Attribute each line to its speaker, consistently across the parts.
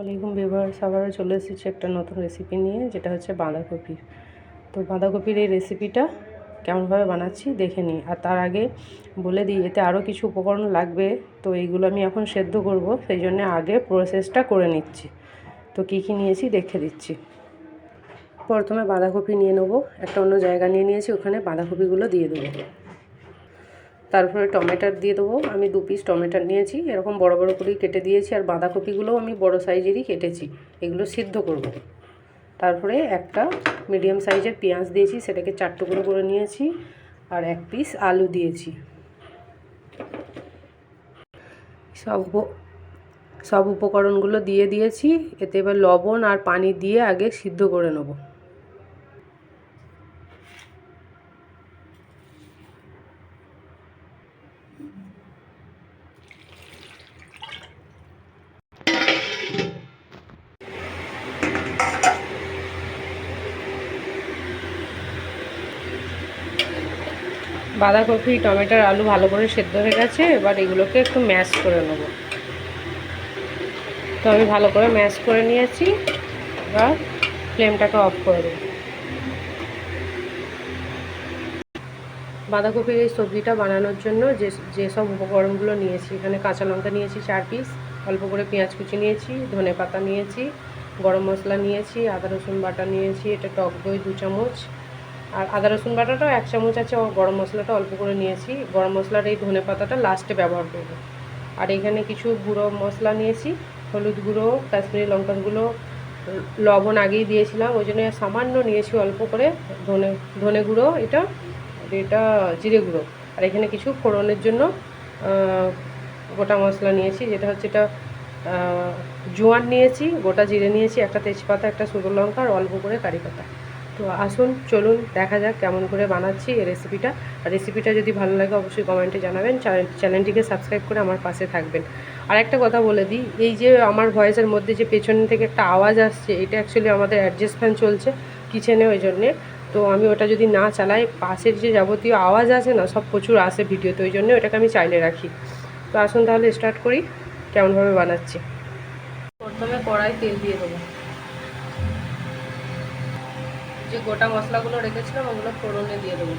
Speaker 1: আলাইকুম বিভার আবারও চলে এসেছি একটা নতুন রেসিপি নিয়ে, যেটা হচ্ছে বাঁধাকপির তো বাঁধাকপির এই রেসিপিটা কেমনভাবে বানাচ্ছি দেখে নিই। আর তার আগে বলে দিই, এতে আরও কিছু উপকরণ লাগবে, তো এইগুলো আমি এখন সেদ্ধ করব, সেই জন্য আগে প্রসেসটা করে নিচ্ছি। তো কী কী নিয়েছি দেখে দিচ্ছি। প্রথমে বাঁধাকপি নিয়ে নেব, একটা অন্য জায়গা নিয়ে নিয়েছি, ওখানে বাঁধাকপিগুলো দিয়ে দেবো। তারপরে টমেটার দিয়ে দেবো। আমি দু পিস টমেটার নিয়েছি। এরকম বড় বড় করেই কেটে দিয়েছি আর বাঁধাকপিগুলোও আমি বড় সাইজেরই কেটেছি। এগুলো সিদ্ধ করব। তারপরে একটা মিডিয়াম সাইজের পেঁয়াজ দিয়েছি, সেটাকে চার টুকরো করে নিয়েছি আর এক পিস আলু দিয়েছি। সব সব উপকরণগুলো দিয়ে দিয়েছি। এতে এবার লবণ আর পানি দিয়ে আগে সিদ্ধ করে নেব। বাঁধাকপি, টমেটোর আলু ভালো করে সেদ্ধ হয়ে গেছে, এবার এগুলোকে একটু ম্যাশ করে নেব। তো আমি ভালো করে ম্যাশ করে নিয়েছি, এবার ফ্লেমটাকে অফ করে দেবো। বাঁধাকপির এই সবজিটা বানানোর জন্য যে যেসব উপকরণগুলো নিয়েছি, এখানে কাঁচা লঙ্কা নিয়েছি চার পিস অল্প করে পেঁয়াজ কুচি নিয়েছি ধনে পাতা নিয়েছি, গরম মশলা নিয়েছি, আদা রসুন বাটা নিয়েছি, এটা টক দই দু চামচ আর আদা রসুন বাটাটাও এক চামচ আছে গরম মশলাটা অল্প করে নিয়েছি। গরম মশলার এই ধনে পাতাটা লাস্টে ব্যবহার করব। আর এখানে কিছু গুঁড়ো মশলা নিয়েছি, হলুদ গুঁড়ো, কাশ্মীরি লঙ্কার গুঁড়ো, লবণ আগেই দিয়েছিলাম, ওই জন্য সামান্য নিয়েছি অল্প করে ধনে ধনে গুঁড়ো এটা এটা জিরে গুঁড়ো। আর এখানে কিছু ফোড়নের জন্য গোটা মশলা নিয়েছি, যেটা হচ্ছে এটা জোয়ান নিয়েছি, গোটা জিরে নিয়েছি, একটা তেজপাতা, একটা শুকনো লঙ্কা, আর অল্প করে কারি পাতা। তো আসুন, চলুন, দেখা যাক কেমন করে বানাচ্ছি এই রেসিপিটা আর রেসিপিটা যদি ভালো লাগে, অবশ্যই কমেন্টে জানাবেন। চ্যানেলটিকে সাবস্ক্রাইব করে আমার পাশে থাকবেন। আর একটা কথা বলে দিই, এই যে আমার ভয়েসের মধ্যে যে পেছন থেকে একটা আওয়াজ আসছে, এটা অ্যাকচুয়ালি আমাদের অ্যাডজাস্ট ফ্যান চলছে কিচেনে ওই জন্যে। তো আমি ওটা যদি না চালাই, পাশের যে যাবতীয় আওয়াজ আছে না, সব প্রচুর আসে ভিডিওতে ওই জন্য ওটাকে আমি চাইলে রাখি। তো আসুন তাহলে স্টার্ট করি, কেমনভাবে বানাচ্ছি। প্রথমে কড়াই তেল দিয়ে দেবো। যে গোটা মশলাগুলো রেখেছিলাম, ওগুলো ফোড়নে দিয়ে দেবো।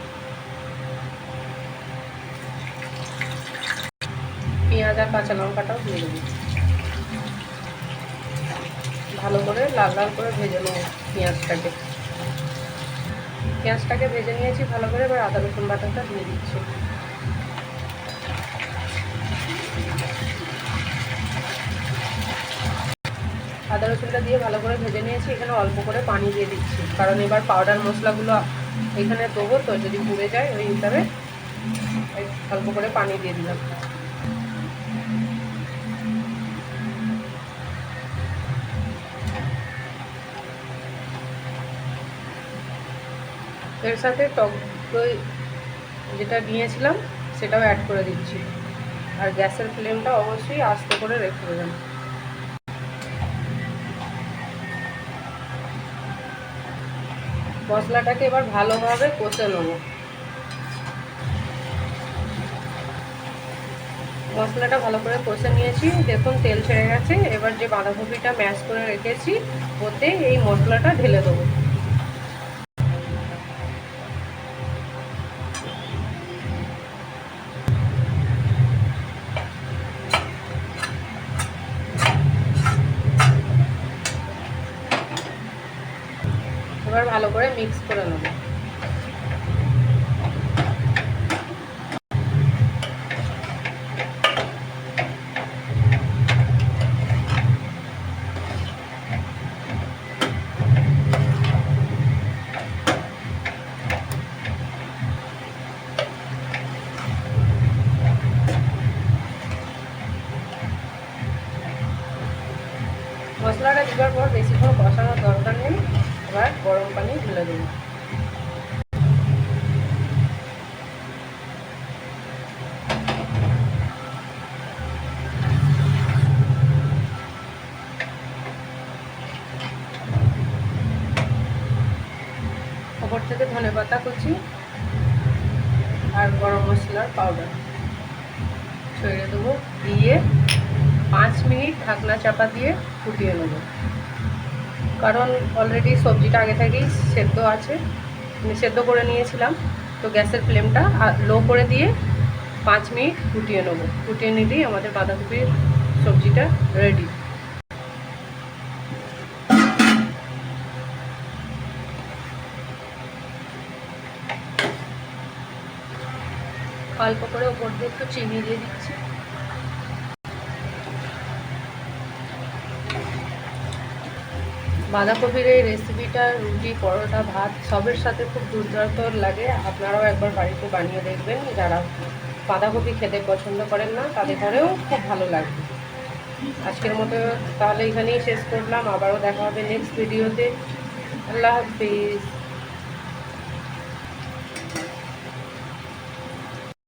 Speaker 1: পেঁয়াজ আর কাঁচা লঙ্কাটাও দিয়ে দেবো। ভালো করে লাল লাল করে ভেজে নেব পেঁয়াজটাকে। পেঁয়াজটাকে ভেজে নিয়েছি ভালো করে, এবার আদা রসুন বাটাটা দিয়ে দিচ্ছি। আদা রসুনটা দিয়ে ভালো করে ভেজে নিয়েছি, এখানে অল্প করে পানি দিয়ে দিচ্ছি। কারণ এবার পাউডার মশলাগুলো এখানে দেবো, তো যদি পুড়ে যায় ওই হিসাবে অল্প করে পানি দিয়ে দিলাম। এর সাথে টক দই যেটা নিয়েছিলাম, সেটাও অ্যাড করে দিচ্ছি। আর গ্যাসের ফ্লেমটা অবশ্যই আস্তে করে রেখে দেবেন। মশলাটাকে এবার ভালোভাবে কষে নেব। মশলাটা ভালো করে কষে নিয়েছি। দেখুন, তেল ছেড়ে গেছে। এবার যে বাঁধাকপিটা ম্যাশ করে রেখেছি, ওতে এই মশলাটা ঢেলে দেবো। ভালো করে মিক্স করে নেব। মশলাটা দেওয়ার পর বেশি বেশিক্ষণ কষানোর দরকার নেই। এবার গরম পানি ঢেলে দেবো ওপর থেকে ধনে পাতা কুচি আর গরম মশলার পাউডার ছড়িয়ে দেবো, দিয়ে পাঁচ মিনিট ঢাকনা চাপা দিয়ে ফুটিয়ে নেব। কারণ অলরেডি সবজিটা আগে থেকেই সেদ্ধ আছে। সেদ্ধ করে নিয়েছিলাম। তো গ্যাসের ফ্লেমটা লো করে দিয়ে পাঁচ মিনিট ফুটিয়ে নেব। ফুটিয়ে নিলেই আমাদের বাঁধাকপির সবজিটা রেডি অল্প করে ওপর দিয়ে একটু চিনি দিয়ে দিচ্ছি। বাঁধাকপির এই রেসিপিটা রুটি, পরোটা, ভাত, সবের সাথে খুব দুর্দান্ত লাগে। আপনারাও একবার বাড়িতে বানিয়ে দেখবেন। যারা বাঁধাকপি খেতে পছন্দ করেন না, তাদের ঘরেও খুব ভালো লাগবে আজকের মতো তাহলে এখানেই শেষ করলাম। আবারও দেখা হবে নেক্সট ভিডিওতে আল্লাহ হাফিজ।